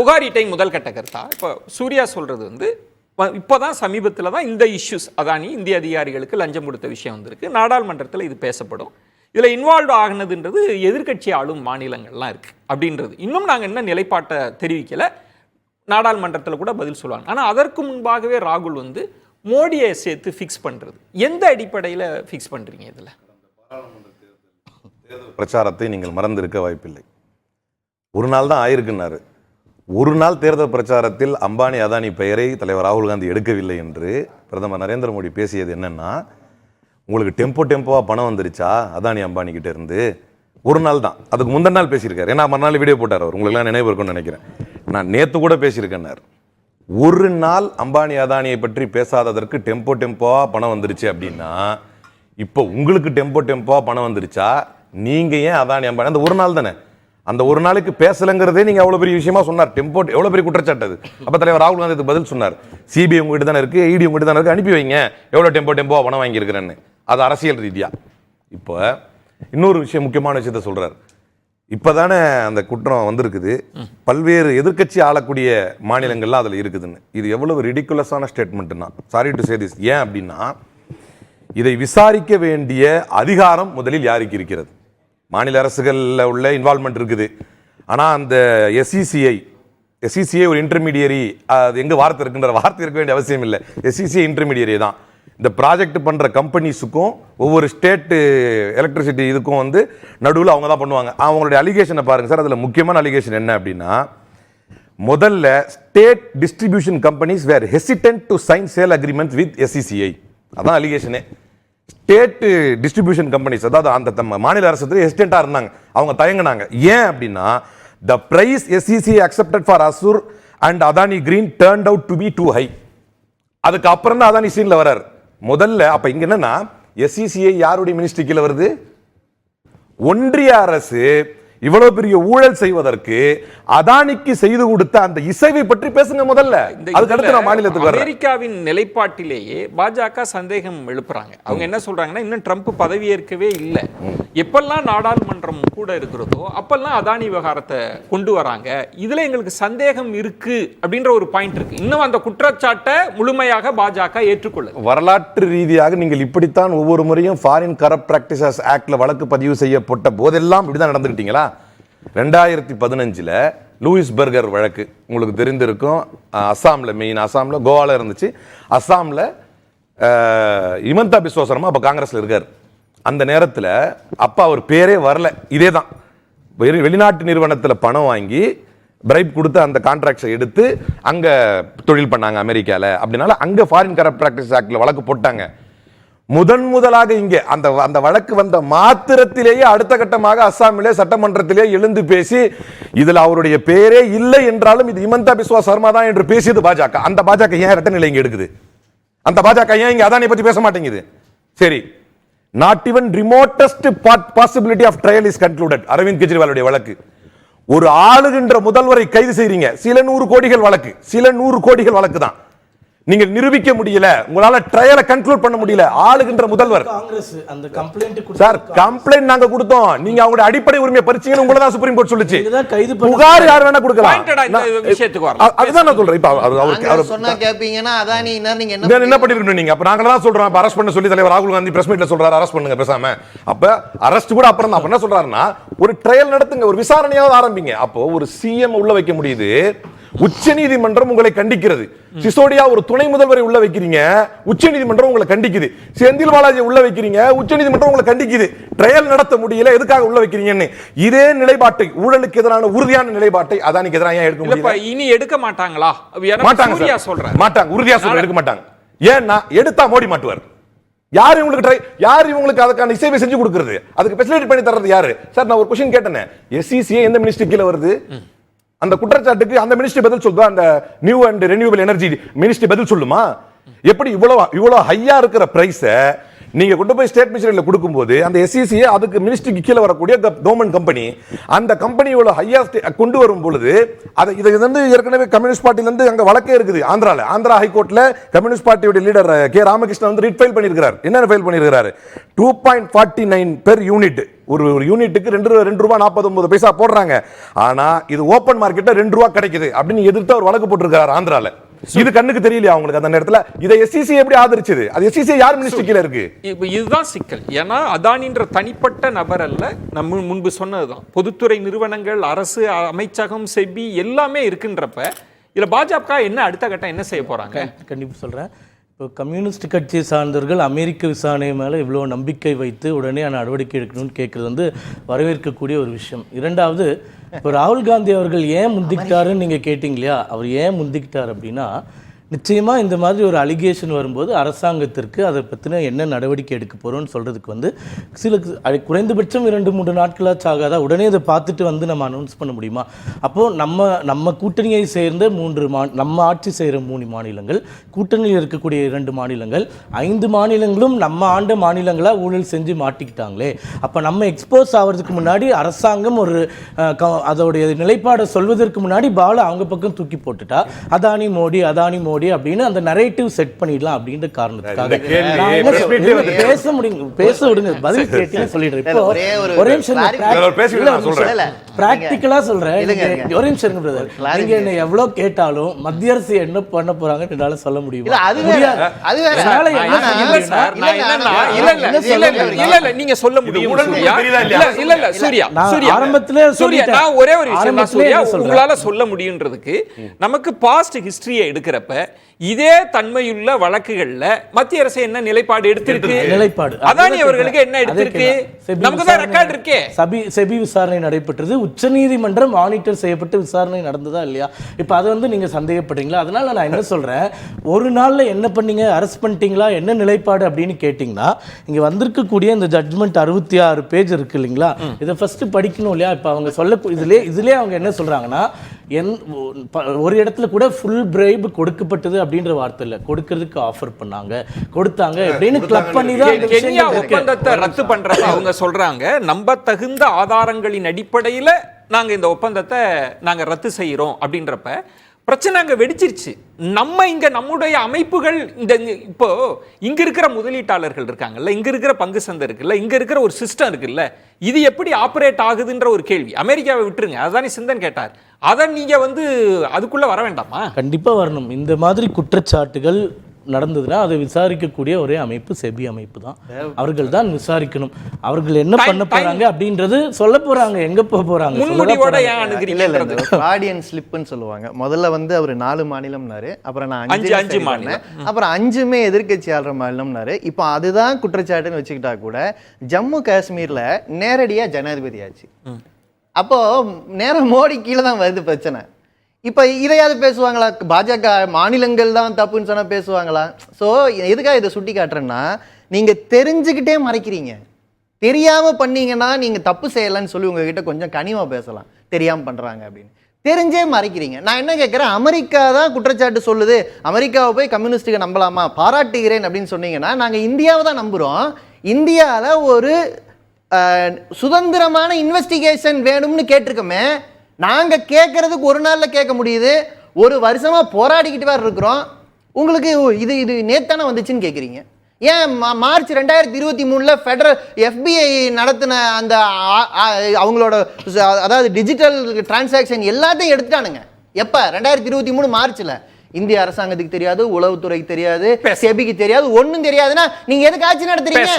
புகாரிட்டை முதல் கட்ட கருத்தா இப்போ சூர்யா சொல்றது வந்து இப்போ தான் சமீபத்தில் தான் இந்த இஷ்யூஸ் அதானி இந்திய அதிகாரிகளுக்கு லஞ்சம் கொடுத்த விஷயம் வந்திருக்கு. நாடாளுமன்றத்தில் இது பேசப்படும். இதில் இன்வால்வ் ஆகினதுன்றது எதிர்க்கட்சி ஆளும் மாநிலங்கள்லாம் இருக்குது அப்படின்றது. இன்னும் நாங்கள் என்ன நிலைப்பாட்டை தெரிவிக்கலை. நாடாளுமன்றத்தில் கூட பதில் சொல்லுவாங்க. ஆனால் அதற்கு முன்பாகவே ராகுல் வந்து மோடியை சேர்த்து ஃபிக்ஸ் பண்ணுறது எந்த அடிப்படையில் ஃபிக்ஸ் பண்ணுறீங்க இதில்? பிரச்சாரத்தை நீங்கள் மறந்திருக்க வாய்ப்பில்லை. ஒரு நாள் தான் ஆயிருக்குன்னாரு. ஒரு நாள் தேர்தல் பிரச்சாரத்தில் அம்பானி அதானி பெயரை தலைவர் ராகுல் காந்தி எடுக்கவில்லை என்று பிரதமர் நரேந்திர மோடி பேசியது என்னென்னா உங்களுக்கு டெம்போ டெம்போவாக பணம் வந்துருச்சா? அதானி அம்பானிக்கிட்ட இருந்து ஒரு நாள் தான். அதுக்கு முந்தின நாள் பேசியிருக்காரு. ஏன்னா மறுநாள் வீடியோ போட்டார் அவர். உங்களுக்குலாம் நினைவு இருக்கும்னு நினைக்கிறேன். நான் நேற்று கூட பேசியிருக்கேன்னார். ஒரு நாள் அம்பானி அதானியை பற்றி பேசாததற்கு டெம்போ டெம்போவாக பணம் வந்துருச்சு அப்படின்னா இப்போ உங்களுக்கு டெம்போ டெம்போவாக பணம் வந்துருச்சா? நீங்கள் ஏன் அதானி அம்பானி? அந்த ஒரு நாள் தானே. அந்த ஒரு நாளைக்கு பேசலைங்கிறதே நீங்கள் அவ்வளோ பெரிய விஷயமா சொன்னார். டெம்போ எவ்வளோ பெரிய குற்றச்சாட்டு அது? அப்போ தலைவர் ராகுல் காந்தி இதுக்கு பதில் சொன்னார். சிபிஐ உங்ககிட்ட தானே இருக்குது இடி உங்ககிட்ட தானே இருக்கு அனுப்பி வைங்க. எவ்வளோ டெம்போ டெம்போ பணம் வாங்கியிருக்கிறேன்னு. அது அரசியல் ரீதியாக இப்போ இன்னொரு விஷயம் முக்கியமான விஷயத்த சொல்கிறாரு இப்போ தானே அந்த குற்றம் வந்திருக்குது. பல்வேறு எதிர்க்கட்சி ஆளக்கூடிய மாநிலங்கள்லாம் அதில் இருக்குதுன்னு. இது எவ்வளவு ரிடிக்குலஸான ஸ்டேட்மெண்ட்னா சாரி டு சே திஸ் ஏன் அப்படின்னா இதை விசாரிக்க வேண்டிய அதிகாரம் முதலில் யாருக்கு இருக்கிறது? மாநில அரசுகளில் உள்ள இன்வால்மெண்ட் இருக்குது. ஆனால் அந்த எஸ்இசிஐ எஸ்இசிஐ ஒரு இன்டர்மீடியரி அது எங்கே வார்த்தை இருக்குன்ற வார்த்தை இருக்க வேண்டிய அவசியம் இல்லை. எஸ்இசிஐ இன்டர்மீடியரி தான். இந்த ப்ராஜெக்ட் பண்ணுற கம்பெனிஸுக்கும் ஒவ்வொரு ஸ்டேட்டு எலக்ட்ரிசிட்டி இதுக்கும் வந்து நடுவில் அவங்க தான் பண்ணுவாங்க. அவங்களுடைய அலிகேஷனை பாருங்கள் சார். அதில் முக்கியமான அலிகேஷன் என்ன அப்படின்னா முதல்ல state distribution companies were hesitant to sign sale agreement with SECI அதான் அலிகேஷனே ஸ்டேட்டு டிஸ்ட்ரிபியூஷன் கம்பெனிஸ் அதாவது அந்த தம் மாநில அரசு எஸ்டேட்டாக இருந்தாங்க. அவங்க தயங்குனாங்க. ஏன் அப்படின்னா the price SEC accepted for Azure and Adani green turned out to be too high அதுக்கு அப்புறம் தான் அதானி சீனில் வரார். முதல்ல அப்போ இங்கே என்னன்னா எஸ்சிசிஐ யாருடைய மினிஸ்ட்ரி கீழே வருது? ஒன்றிய அரசு இவ்வளவு பெரிய ஊழல் செய்வதற்கு அதானிக்கு செய்து கொடுத்த அந்த இசைவை பற்றி பேசுங்க முதல்ல. இந்த அதுக்கு அடுத்து இதுல நான் மாநிலத்துக்கு அமெரிக்காவின் நிலைப்பாட்டிலேயே பாஜக சந்தேகம் எழுப்புறாங்க. அவங்க என்ன சொல்றாங்கன்னா இன்னும் ட்ரம்ப் பதவியேற்கவே இல்லை. எப்பெல்லாம் நாடாளுமன்றம் கூட இருக்கிறதோ அப்பெல்லாம் அதானி விவகாரத்தை கொண்டு வராங்க. இதில் எங்களுக்கு சந்தேகம் இருக்கு அப்படின்ற ஒரு பாயிண்ட் இருக்கு. இன்னும் அந்த குற்றச்சாட்டை முழுமையாக பாஜக ஏற்றுக்கொள்ள வரலாற்று ரீதியாக நீங்கள் இப்படித்தான் ஒவ்வொரு முறையும் ஃபாரின் கரப்ட் பிராக்டிசஸ் ஆக்டில் வழக்கு பதிவு செய்யப்பட்ட போதெல்லாம் இப்படிதான் நடந்துக்கிட்டீங்களா ரெண்டாயிரத்தி பதினஞ்சில் லூயிஸ் பர்கர் வழக்கு உங்களுக்கு தெரிந்திருக்கும். அஸ்ஸாமில் மெயின் அஸ்ஸாம்ல கோவால இருந்துச்சு. அஸ்ஸாமில் இமந்தா பிஸ்வா சர்மா அப்ப இருக்கார். அந்த நேரத்தில் அப்பா அவர் பேரே வரல. இதே தான் வெளிநாட்டு நிறுவனத்தில் பணம் வாங்கி பிரைப் கொடுத்து அந்த கான்ட்ராக்ட்ஸை எடுத்து அங்கே தொழில் பண்ணாங்க அமெரிக்காவில் அப்படினால அங்கே ஃபாரின் கரப்ட் ப்ராக்டிஸ் ஆக்டில் வழக்கு போட்டாங்க. முதன் முதலாக இங்கே அந்த அந்த வழக்கு வந்த மாத்திரத்திலேயே அடுத்த கட்டமாக அஸ்ஸாமிலே சட்டமன்றத்திலே எழுந்து பேசி இதில் அவருடைய பேரே இல்லை என்றாலும் இது இமந்தா பிஸ்வா சர்மா தான் என்று பேசியது பாஜக. அந்த பாஜக ஏன் இரட்டை நிலை இங்கே எடுக்குது? அந்த பாஜக ஏன் இங்கே அதானி பற்றி பேச மாட்டேங்குது? சரி not even remotest possibility of trial is concluded Arvind கெஜ்ரிவாலுடைய வழக்கு. ஒரு ஆளுகின்ற முதல்வரை கைது செய்றீங்க. சில நூறு கோடிகள் வழக்கு. சில நூறு கோடிகள் வழக்கு தான் நீங்க நிரூபிக்க முடியல உங்களால ட்ரையலை கன்க்ளூட் பண்ண முடியல ஆளுகின்ற முதல்வர். காங்கிரஸ் அந்த கம்ப்ளைண்ட் சார் கம்ப்ளைண்ட் நாங்க கொடுத்தோம். நீங்க அவங்களுடைய அடிப்படை உரிமையை பறிச்சீங்கன்னு உங்களை தான் சுப்ரீம் கோர்ட் சொல்லுச்சு. புகார் யார் வேணா கொடுக்கலாம். விஷயத்துக்கு அதுதான் நான் சொல்றேன். இப்ப அவர் சொன்னா கேப்பீங்கன்னா அதானி இன்னார் நீங்க என்ன என்ன என்ன பண்ணிருக்கணும் நீங்க? அப்ப நாங்க தான் சொல்றோம். அப்ப அரெஸ்ட் பண்ண சொல்லி தலைவர் ராகுல் காந்தி பிரஸ் மீட்ல சொல்றாரு. அரெஸ்ட் பண்ணுங்க பேசாம. அப்ப அரெஸ்ட் கூட அப்புறம் தான். அப்ப என்ன சொல்றாருன்னா ஒரு ட்ரையல் நடத்துங்க. ஒரு விசாரணையாவது ஆரம்பிங்க. அப்போ ஒரு சிஎம் உள்ள வைக்க முடியுது. உச்சநீதிமன்றம் உங்களை கண்டிக்கிறது. சிசோடியா ஒரு துணை முதல்வரை உள்ள வைக்கிறீங்க உச்சநீதிமன்றம் உங்களை கண்டிக்குது. செந்தில் பாலாஜி உள்ள வைக்கிறீங்க உச்சநீதிமன்றம் உங்களை கண்டிக்குது. ட்ரையல் நடத்த முடியல எதுக்காக உள்ள வைக்கிறீங்கன்னு. இதே நிலைப்பாட்டை ஊழலுக்கு எதிரான உறுதியான நிலைப்பாட்டை அதானிக்கு எதிராக ஏன் எடுக்க முடியல? இனி எடுக்க மாட்டாங்களா? மாட்டாங்க. சொல்றேன் மாட்டாங்க உறுதியா சொல்றேன் எடுக்க மாட்டாங்க. ஏன்னா எடுத்தா மோடி மாட்டுவார். யார் இவங்களுக்கு ட்ரை யார் இவங்களுக்கு அதுக்கான இசைவை செஞ்சு கொடுக்கிறது? அதுக்கு ஃபெசிலிட்டி பண்ணி தர்றது யாரு? சார் நான் ஒரு கொஸ்டின் கேட்டேனே. எஸ்சிசிஏ எந்த மினிஸ்ட்ரி கீழ வருது? அந்த குற்றச்சாட்டுக்கு அந்த மினிஸ்ட்ரி பதில் சொல்லுதா அந்த new and renewal energy ministry பதில் சொல்லுமா? எப்படி இவ்வளவு இவ்வளவு ஹையா இருக்கிற பிரைஸை நீங்க கொண்டு போய் ஸ்டேட் மிஷனரியில் கொடுக்கும்போது அந்த எஸ்இசியை அதுக்கு மினிஸ்ட்ரிக்கு கீழே வரக்கூடிய கவர்மெண்ட் கம்பெனி அந்த கம்பெனியோட ஹையா கொண்டு வரும் பொழுது அதை இதை வந்து ஏற்கனவே கம்யூனிஸ்ட் பார்ட்டில இருந்து அங்க வழக்கே இருக்குது ஆந்திரால. ஆந்திரா ஹைகோர்ட்ல கம்யூனிஸ்ட் பார்ட்டியோட லீடர் கே. ராமகிருஷ்ணன் வந்து ரிட் ஃபைல் பண்ணியிருக்கிறார். என்ன ஃபைல் பண்ணியிருக்கிறாரு? Two point forty nine per unit ஒரு ஒரு யூனிட்டுக்கு ரெண்டு ரூபா- ரெண்டு ரூபா நாற்பது ஒன்பது பைசா போடுறாங்க. ஆனா இது ஓப்பன் மார்க்கெட்டில் ரெண்டு ரூபா கிடைக்குது அப்படின்னு எதிர்த்து அவர் வழக்கு போட்டிருக்கிறார் ஆந்திரால. இது கண்ணுக்கு தெரியலையா அவங்களுக்கு அந்த நேரத்துல? இதை எஸ்சிசி எப்படி ஆதரிச்சது? அது எஸ்சிசி யார் மினிஸ்ட்ரி கீழ இருக்கு? இப்போ இதுதான் சிக்கல். ஏன்னா அதானின்ற தனிப்பட்ட நபர் அல்ல நம்ம முன்பு சொன்னதுதான். பொதுத்துறை நிறுவனங்கள் அரசு அமைச்சகம் செபி எல்லாமே இருக்குன்றப்ப இதுல பாஜக என்ன அடுத்த கட்டம் என்ன செய்ய போறாங்க? கண்டிப்பாக சொல்கிறேன் இப்போ கம்யூனிஸ்ட் கட்சியை சார்ந்தவர்கள் அமெரிக்க விசாரணை மேலே இவ்வளோ நம்பிக்கை வைத்து உடனே நடவடிக்கை எடுக்கணும்னு கேட்குறது வந்து வரவேற்கக்கூடிய ஒரு விஷயம். இரண்டாவது இப்போ ராகுல் காந்தி அவர்கள் ஏன் முந்திக்கிட்டாருன்னு நீங்கள் கேட்டிங்க இல்லையா? அவர் ஏன் முந்திக்கிட்டார் அப்படின்னா நிச்சயமாக இந்த மாதிரி ஒரு அலிகேஷன் வரும்போது அரசாங்கத்திற்கு அதை பற்றின என்ன நடவடிக்கை எடுக்க போகிறோம்னு சொல்கிறதுக்கு வந்து சில குறைந்தபட்சம் இரண்டு மூன்று நாட்களாச்சும் ஆகாதா? உடனே இதை பார்த்துட்டு வந்து நம்ம அனௌன்ஸ் பண்ண முடியுமா? அப்போது நம்ம நம்ம கூட்டணியை சேர்ந்த மூன்று மா நம்ம ஆட்சி செய்கிற மூணு மாநிலங்கள் கூட்டணியில் இருக்கக்கூடிய இரண்டு மாநிலங்கள் ஐந்து மாநிலங்களும் நம்ம ஆண்ட மாநிலங்களாக ஊழல் செஞ்சு மாட்டிக்கிட்டாங்களே. அப்போ நம்ம எக்ஸ்போஸ் ஆகிறதுக்கு முன்னாடி அரசாங்கம் ஒரு அதோடைய நிலைப்பாடை சொல்வதற்கு முன்னாடி பாலை அவங்க பக்கம் தூக்கி போட்டுட்டா. அதானி மோடி அதானி மோடி அப்படின்னு அந்த நரேட்டிவ் செட் பண்ணிடலாம் அப்படின்ற காரணத்துக்காக. பேச முடியுங்க பேச விடுங்க. பதில் கேட்டீங்கன்னு சொல்லிடுறேன். இப்போ ஒரே நிமிஷம் ஒரு சொல்றேன். ஒரே நிமிஷம் இருங்க clarity. நீங்க என்ன எவ்வளவு கேட்டாலும் மத்திய அரசு என்ன பண்ண போறாங்கன்னு என்னால சொல்ல முடியுமா? இல்ல அது நீங்க சொல்ல முடியும்? இல்ல இல்ல இல்ல சூர்யா சூர்யா. ஆரம்பத்திலே சூர்யா. நான் ஒரே ஒரு விஷயம் சூர்யா? உங்களால சொல்ல முடியுன்றதுக்கு நமக்கு பாஸ்ட் ஹிஸ்டரியை எடுக்கிறப்ப இதே தன்மையுள்ள வழக்குகள்ல மத்திய அரசு என்ன நிலைப்பாடு எடுத்திருக்கு? நிலைப்பாடு. அதானி அவர்களுக்கு என்ன எடுத்திருக்கு? நமக்கு தான் ரெக்கார்ட் இருக்கே. சபி செபி விசாரணை நடைபெற்றது. உச்சநீதிமன்றம் மானிட்டர் செய்யப்பட்டு விசாரணை நடந்ததா இல்லையா? இப்போ அதை வந்து நீங்க சந்தேகப்படுறீங்களா? அதனால நான் என்ன சொல்றேன்? ஒரு நாள்ல என்ன பண்ணீங்க? அரெஸ்ட் பண்ணிட்டீங்களா? என்ன நிலைப்பாடு அப்படின்னு கேட்டிங்கன்னா இங்க வந்திருக்கக்கூடிய இந்த ஜட்மெண்ட் அறுபத்தி ஆறு பேஜ் இருக்கு இல்லைங்களா? இதை ஃபர்ஸ்ட் படிக்கணும் இல்லையா? இப்போ அவங்க சொல்ல இதுலயே இதுலயே அவங்க என்ன சொல்றாங்கன்னா என் ப- ஒரு இடத்துல கூட ஃபுல் பிரைப் கொடுக்கப்பட்டது அப்படின்ற வார்த்தை இல்லை. கொடுக்கறதுக்கு ஆஃபர் பண்ணாங்க. கொடுத்தாங்க. அப்படின்னு கிளப் பண்ணி தான் கென்யா. ஒப்பந்தத்தை ரத்து பண்றப்ப அவங்க சொல்றாங்க நம்ப தகுந்த ஆதாரங்களின் அடிப்படையில நாங்க இந்த ஒப்பந்தத்தை நாங்க ரத்து செய்யறோம் அப்படின்றப்ப பிரச்சனை அங்கே வெடிச்சிருச்சு. நம்ம இங்கே நம்முடைய அமைப்புகள் இந்த இப்போ இங்கே இருக்கிற முதலீட்டாளர்கள் இருக்காங்கல்ல இங்கே இருக்கிற பங்கு சந்தை இருக்குல்ல இங்கே இருக்கிற ஒரு சிஸ்டம் இருக்குல்ல இது எப்படி ஆப்ரேட் ஆகுதுன்ற ஒரு கேள்வி. அமெரிக்காவை விட்டுருங்க அதானே சிந்தன் கேட்டார். அதை நீங்கள் வந்து அதுக்குள்ளே வர வேண்டாமா? கண்டிப்பாக வரணும். இந்த மாதிரி குற்றச்சாட்டுகள் நடந்ததுன்னா அதை விசாரிக்கக்கூடிய ஒரே அமைப்பு செபி அமைப்பு தான். அவர்கள் தான் விசாரிக்கணும். அவர்கள் என்ன பண்ண போறாங்க அப்படின்றது சொல்ல போறாங்க. எங்க போக போறாங்க? ஃப்ராடியன் ஸ்லிப்னு சொல்லுவாங்க. முதல்ல வந்து அவர் நாலு மாநிலம்னாரு. அப்புறம் நான் அஞ்சு, அஞ்சு மாநிலம். அப்புறம் அஞ்சுமே எதிர்க்கட்சி ஆள்ற மாநிலம்னாரு. இப்போ அதுதான் குற்றச்சாட்டுன்னு வச்சுக்கிட்டா கூட ஜம்மு காஷ்மீர்ல நேரடியா ஜனாதிபதி ஆச்சு. அப்போ நேரம் மோடி கீழே தான் வருது பிரச்சனை. இப்போ இதையாவது பேசுவாங்களா? பாஜக மாநிலங்கள் தான் தப்புன்னு சொன்னால் பேசுவாங்களா? ஸோ எதுக்காக இதை சுட்டி காட்டுறேன்னா நீங்கள் தெரிஞ்சுக்கிட்டே மறைக்கிறீங்க. தெரியாமல் பண்ணீங்கன்னா நீங்கள் தப்பு செய்யலைன்னு சொல்லி உங்ககிட்ட கொஞ்சம் கனிவா பேசலாம். தெரியாமல் பண்ணுறாங்க அப்படின்னு. தெரிஞ்சே மறைக்கிறீங்க. நான் என்ன கேட்குறேன் அமெரிக்கா தான் குற்றச்சாட்டு சொல்லுது. அமெரிக்காவை போய் கம்யூனிஸ்ட்டுக்கு நம்பலாமா? பாராட்டுகிறேன் அப்படின்னு சொன்னீங்கன்னா நாங்கள் இந்தியாவை தான் நம்புகிறோம் இந்தியாவில் ஒரு சுதந்திரமான இன்வெஸ்டிகேஷன் வேணும்னு கேட்டிருக்கோமே நாங்கள் கேட்கறதுக்கு ஒரு நாளில் கேட்க முடியுது. ஒரு வருஷமாக போராடிக்கிட்டு வேறு இருக்கிறோம். உங்களுக்கு இது இது நேத்தானே வந்துச்சுன்னு கேட்குறீங்க ஏன் மார்ச் ரெண்டாயிரத்தி இருபத்தி மூணில் ஃபெடரல் எஃபிஐ நடத்தின அந்த அவங்களோட அதாவது டிஜிட்டல் டிரான்சாக்ஷன் எல்லாத்தையும் எடுத்துட்டானுங்க. எப்போ? ரெண்டாயிரத்தி இருபத்தி மூணு மார்ச்சில் இந்திய அரசாங்கத்துக்கு தெரியாது உளவுத்துறைக்கு தெரியாது செபிக்கு தெரியாது ஒன்றும் தெரியாதுன்னா நீங்கள் எதுக்கு ஆட்சி நடத்துறீங்க.